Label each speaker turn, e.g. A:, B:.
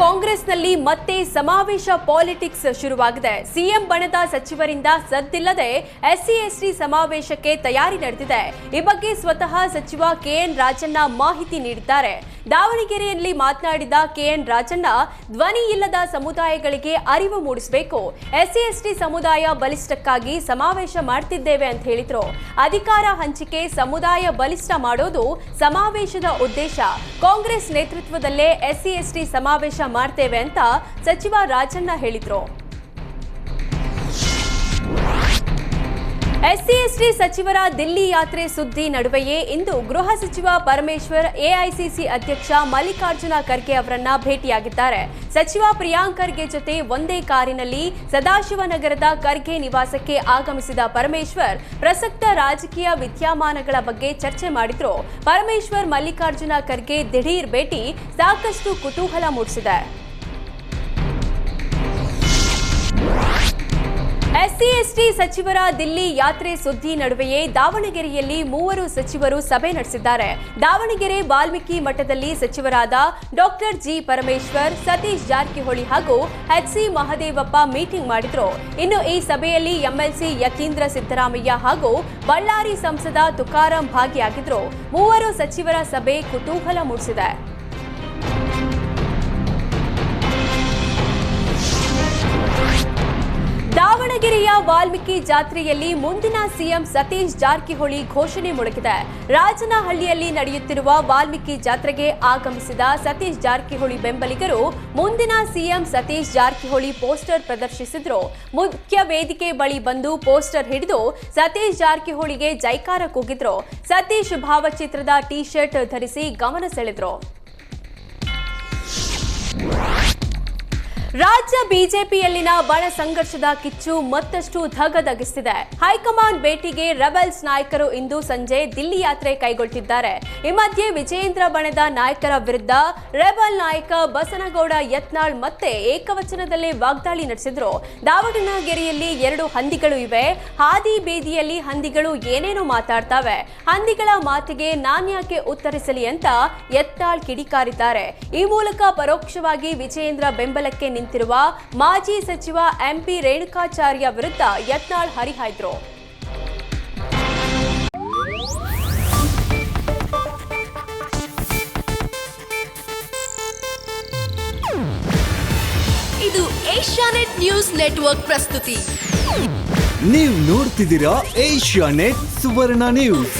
A: ಕಾಂಗ್ರೆಸ್ನಲ್ಲಿ ಮತ್ತೆ ಸಮಾವೇಶ ಪಾಲಿಟಿಕ್ಸ್ ಶುರುವಾಗಿದೆ. ಸಿಎಂ ಬಣದ ಸಚಿವರಿಂದ ಸದ್ದಿಲ್ಲದೆ ಎಸ್ಸಿ ಎಸ್ಟಿ ಸಮಾವೇಶಕ್ಕೆ ತಯಾರಿ ನಡೆದಿದೆ. ಈ ಬಗ್ಗೆ ಸ್ವತಃ ಸಚಿವ ಕೆಎನ್ ರಾಜಣ್ಣ ಮಾಹಿತಿ ನೀಡಿದ್ದಾರೆ. ದಾವಣಗೆರೆಯಲ್ಲಿ ಮಾತನಾಡಿದ ಕೆಎನ್ ರಾಜಣ್ಣ, ಧ್ವನಿ ಇಲ್ಲದ ಸಮುದಾಯಗಳಿಗೆ ಅರಿವು ಮೂಡಿಸಬೇಕು. ಎಸ್ಸಿ, ಎಸ್ಟಿ ಸಮುದಾಯ ಬಲಿಷ್ಠಕ್ಕಾಗಿ ಸಮಾವೇಶ ಮಾಡ್ತಿದ್ದೇವೆ ಅಂತ ಹೇಳಿದ್ರು. ಅಧಿಕಾರ ಹಂಚಿಕೆ ಸಮುದಾಯ ಬಲಿಷ್ಠ ಮಾಡೋದು ಸಮಾವೇಶದ ಉದ್ದೇಶ. ಕಾಂಗ್ರೆಸ್ ನೇತೃತ್ವದಲ್ಲೇ ಎಸ್ಸಿ, ಎಸ್ಟಿ ಸಮಾವೇಶ ಮಾಡ್ತೇವೆ ಅಂತ ಸಚಿವ ರಾಜಣ್ಣ ಹೇಳಿದ್ರು. ಎಸ್ಸಿ ಎಸ್ಟಿ ಸಚಿವರ ದಿಲ್ಲಿ ಯಾತ್ರೆ ಸುದ್ದಿ ನಡುವೆಯೇ ಇಂದು ಗೃಹ ಸಚಿವ ಪರಮೇಶ್ವರ್ ಎಐಸಿಸಿ ಅಧ್ಯಕ್ಷ ಮಲ್ಲಿಕಾರ್ಜುನ ಖರ್ಗೆ ಅವರನ್ನ ಭೇಟಿಯಾಗಿದ್ದಾರೆ. ಸಚಿವ ಪ್ರಿಯಾಂಕ್ ಖರ್ಗೆ ಜೊತೆ ಒಂದೇ ಕಾರಿನಲ್ಲಿ ಸದಾಶಿವನಗರದ ಖರ್ಗೆ ನಿವಾಸಕ್ಕೆ ಆಗಮಿಸಿದ ಪರಮೇಶ್ವರ್ ಪ್ರಸಕ್ತ ರಾಜಕೀಯ ವಿದ್ಯಮಾನಗಳ ಬಗ್ಗೆ ಚರ್ಚೆ ಮಾಡಿದ್ರು. ಪರಮೇಶ್ವರ್ ಮಲ್ಲಿಕಾರ್ಜುನ ಖರ್ಗೆ ದಿಢೀರ್ ಭೇಟಿ ಸಾಕಷ್ಟು ಕುತೂಹಲ ಮೂಡಿಸಿದೆ. ಎಸ್ಸಿ, ಎಸ್ಟಿ ಸಚಿವರ ದಿಲ್ಲಿ ಯಾತ್ರೆ ಸುದ್ದಿ ನಡುವೆಯೇ ದಾವಣಗೆರೆಯಲ್ಲಿ ಮೂವರು ಸಚಿವರು ಸಭೆ ನಡೆಸಿದ್ದಾರೆ. ದಾವಣಗೆರೆ ವಾಲ್ಮೀಕಿ ಮಠದಲ್ಲಿ ಸಚಿವರಾದ ಡಾಕ್ಟರ್ ಜಿ ಪರಮೇಶ್ವರ್, ಸತೀಶ್ ಜಾರಕಿಹೊಳಿ ಹಾಗೂ ಎಚ್ಸಿ ಮಹದೇವಪ್ಪ ಮೀಟಿಂಗ್ ಮಾಡಿದ್ರು. ಇನ್ನು ಈ ಸಭೆಯಲ್ಲಿ ಎಂಎಲ್ಸಿ ಯತೀಂದ್ರ ಸಿದ್ದರಾಮಯ್ಯ ಹಾಗೂ ಬಳ್ಳಾರಿ ಸಂಸದ ತುಕಾರಾಂ ಭಾಗಿಯಾಗಿದ್ರು. ಮೂವರು ಸಚಿವರ ಸಭೆ ಕುತೂಹಲ ಮೂಡಿಸಿದೆ. ವಾಲ್ಮೀಕಿ ಜಾತ್ರೆಯಲ್ಲಿ ಮುಂದಿನ ಸಿಎಂ ಸತೀಶ್ ಜಾರಕಿಹೊಳಿ ಘೋಷಣೆ ಮೊಳಗಿದೆ. ರಾಜನಹಳ್ಳಿಯಲ್ಲಿ ನಡೆಯುತ್ತಿರುವ ವಾಲ್ಮೀಕಿ ಜಾತ್ರೆಗೆ ಆಗಮಿಸಿದ ಸತೀಶ್ ಜಾರಕಿಹೊಳಿ ಬೆಂಬಲಿಗರು ಮುಂದಿನ ಸಿಎಂ ಸತೀಶ್ ಜಾರಕಿಹೊಳಿ ಪೋಸ್ಟರ್ ಪ್ರದರ್ಶಿಸಿದ್ರು. ಮುಖ್ಯ ವೇದಿಕೆ ಬಳಿ ಬಂದು ಪೋಸ್ಟರ್ ಹಿಡಿದು ಸತೀಶ್ ಜಾರಕಿಹೊಳಿಗೆ ಜೈಕಾರ ಕೂಗಿದ್ರು. ಸತೀಶ್ ಭಾವಚಿತ್ರದ ಟೀ ಶರ್ಟ್ ಧರಿಸಿ ಗಮನ ಸೆಳೆದ್ರು. ರಾಜ್ಯ ಬಿಜೆಪಿಯಲ್ಲಿನ ಬಣ ಸಂಘರ್ಷದ ಕಿಚ್ಚು ಮತ್ತಷ್ಟು ಧಗಧಗಿಸಿದೆ ಹೈಕಮಾಂಡ್ ಭೇಟಿಗೆ ರೆಬಲ್ಸ್ ನಾಯಕರು ಇಂದು ಸಂಜೆ ದಿಲ್ಲಿ ಯಾತ್ರೆ ಕೈಗೊಳ್ತಿದ್ದಾರೆ. ಈ ಮಧ್ಯೆ ವಿಜಯೇಂದ್ರ ಬಣದ ನಾಯಕರ ವಿರುದ್ಧ ರೆಬಲ್ ನಾಯಕ ಬಸನಗೌಡ ಯತ್ನಾಳ್ ಮತ್ತೆ ಏಕವಚನದಲ್ಲಿ ವಾಗ್ದಾಳಿ ನಡೆಸಿದ್ರು. ದಾವಣಗೆರೆಯಲ್ಲಿ ಎರಡು ಹಂದಿಗಳು ಇವೆ. ಹಾದಿ ಬೀದಿಯಲ್ಲಿ ಹಂದಿಗಳು ಏನೇನೋ ಮಾತಾಡ್ತಾವೆ. ಹಂದಿಗಳ ಮಾತಿಗೆ ನಾನ್ಯಾಕೆ ಉತ್ತರಿಸಲಿ ಅಂತ ಯತ್ನಾಳ್ ಕಿಡಿಕಾರಿದ್ದಾರೆ. ಈ ಮೂಲಕ ಪರೋಕ್ಷವಾಗಿ ವಿಜಯೇಂದ್ರ ಬೆಂಬಲಕ್ಕೆ ನಿಂತಿರುವ ಮಾಜಿ ಸಚಿವ ಎಂಪಿ ರೇಣುಕಾಚಾರ್ಯ ವಿರುದ್ಧ ಯತ್ನಾಳ್ ಹರಿಹಾಯ್ದರು.
B: ಇದು ಏಷ್ಯಾನೆಟ್ ನ್ಯೂಸ್ ನೆಟ್ವರ್ಕ್ ಪ್ರಸ್ತುತಿ.
C: ನೀವು ನೋಡ್ತಿದ್ದೀರಾ ಏಷ್ಯಾ ನೆಟ್ ಸುವರ್ಣ ನ್ಯೂಸ್.